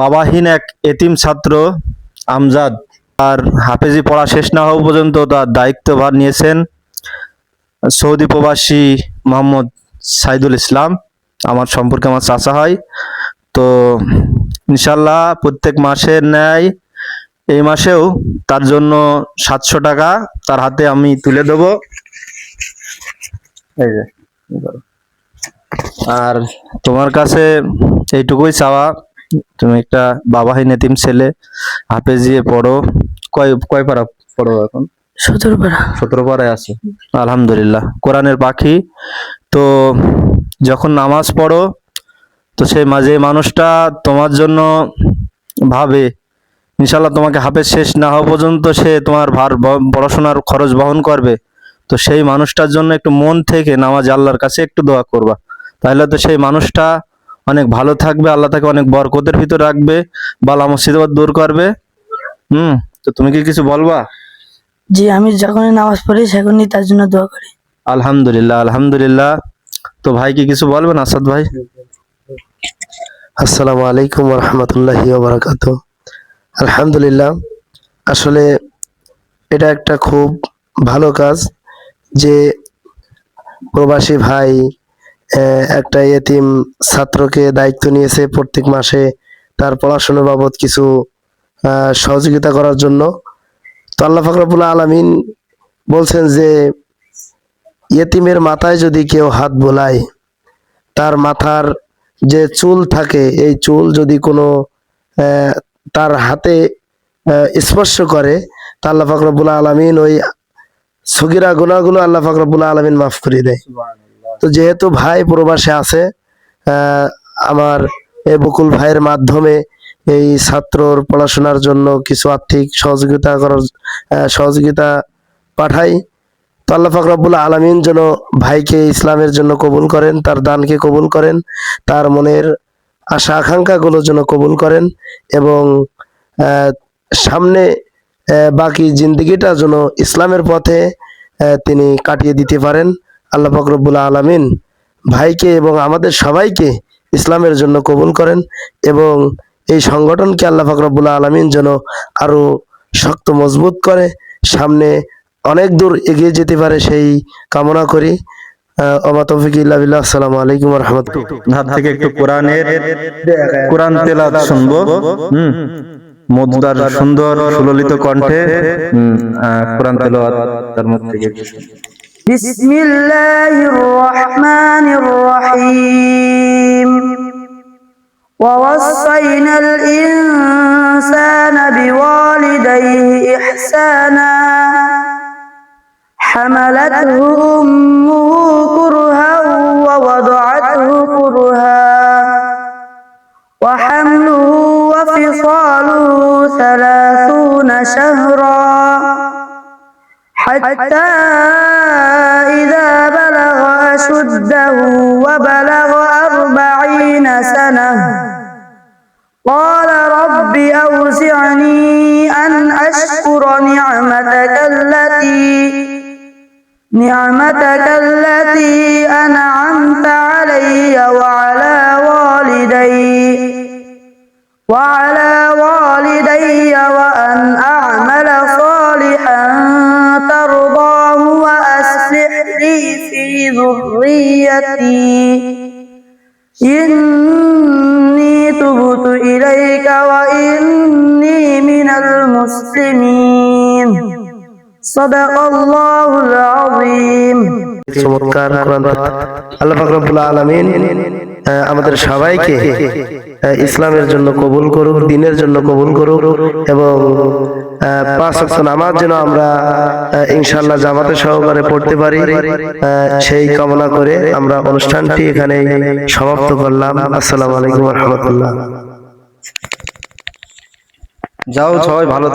বাবাহীন এক এতিম ছাত্র, আমজাদ। আর হাফেজি পড়া শেষ না হওয়া পর্যন্ত তার দায়িত্বভার নিয়েছেন সৌদি প্রবাসী মোহাম্মদ সাইদুল ইসলাম। আমার সম্পর্কে আমার চাচা হয়। তো ইনশাল্লাহ প্রত্যেক মাসে ন্যায় এই মাসেও তার জন্য সাতশো টাকা তার হাতে আমি তুলে দেবো। আর তোমার কাছে এইটুকুই চাওয়া। তুমি একটা বাবাহীন এতিম ছেলে হাফেজিয়ে পড়ো। কয় কয় পারা পড়ো এখন? সতেরো পারা সতেরো পারায় আছে। আলহামদুলিল্লাহ। কোরআনের পাখি। তো যখন নামাজ পড়ো তো সেই মাঝে মানুষটা তোমার জন্য ভাবে ইনশাল্লাহ তোমাকে হাফেজ শেষ না হওয়া পর্যন্ত সে তোমার ভার পড়াশোনার খরচ বহন করবে। তো সেই মানুষটার জন্য একটু মন থেকে নামাজ আল্লাহর কাছে একটু দোয়া করবা। তাহলে তো সেই মানুষটা অনেক ভালো থাকবে আল্লাহ তাকে অনেক বরকতের ভিতর রাখবে বালা মুসিবত দূর করবে। হুম তো তুমি কি কিছু বলবা? জি আমি যখনই নামাজ পড়ি সেখনই তার জন্য দোয়া করি। আলহামদুলিল্লাহ আলহামদুলিল্লাহ। তো ভাই কি কিছু বলবেন আসাদ ভাই? আসসালামু আলাইকুম রহমতুল্লাহি বারাকাত আলহামদুলিল্লাহ আসলে এটা একটা খুব ভালো কাজ যে প্রবাসী ভাই একটা এতিম ছাত্রকে দায়িত্ব নিয়েছে প্রত্যেক মাসে তার পড়াশোনা বাবদ কিছু সহযোগিতা করার জন্য। তো আল্লাহ ফাকরাবুল্লাহ আলমিন বলছেন যে ইয়েতিমের মাথায় যদি কেউ হাত বোলায়, তার মাথার যে চুল থাকে, এই চুল যদি কোনো তার হাতে স্পর্শ করে, তা আল্লাহ ফাকরাবুল আলমিন ওই সগিরা গুণাগুলো আল্লাহ ফাকরাবুল আলমিন মাফ করে দেয়। তো যেহেতু ভাই প্রবাসে আছে আমার বকুল ভাইয়ের মাধ্যমে এই ছাত্রর পড়াশোনার জন্য কিছু আর্থিক সহযোগিতা করার সহযোগিতা পাঠাই। তো আল্লাহ ফাকরাবুল আলমিন যেন ভাইকে ইসলামের জন্য কবুল করেন, তার দানকে কবুল করেন, তার মনের আশা আকাঙ্ক্ষাগুলো যেন কবুল করেন এবং সামনে বাকি জিন্দগিটা যেন ইসলামের পথে তিনি কাটিয়ে দিতে পারেন। আল্লাহ ফকরবুল আলমিন ভাইকে এবং আমাদের সবাইকে ইসলামের জন্য কবুল করেন এবং এই সংগঠনকে আল্লাহ ফকরবুল আলমিন যেন আরও শক্ত মজবুত করে, সামনে অনেক দূর এগিয়ে যেতে পারে সেই কামনা করি। আলাইকুম থেকে কোরআন সুন্দর, সুললিত কণ্ঠে কোরআন তার শুনব। بسم الله الرحمن الرحيم. ووصينا الإنسان بوالديه إحسانا. حملته أمه كرها ووضعته كرها. وحمله وفصاله ثلاثون شهرا. حتى إذا بلغ أشده وبلغ أربعين سنة قال رب أوزعني أن أشكر نعمتك التي نعمتك التي أنعمت علي وعلى والدي وعلى আমাদের সবাইকে ইসলামের জন্য কবুল করুক দিনের জন্য কবুল করুক এবং পাঁচ অক্ষ নামাজ যেন আমরা ইনশাল্লাহ জামাতে সহকারে পড়তে পারি সেই কামনা করে আমরা অনুষ্ঠানটি এখানে সমাপ্ত করলাম। আসসালাম আলাইকুম রহমতুল্লাহ। যাও সবাই ভালো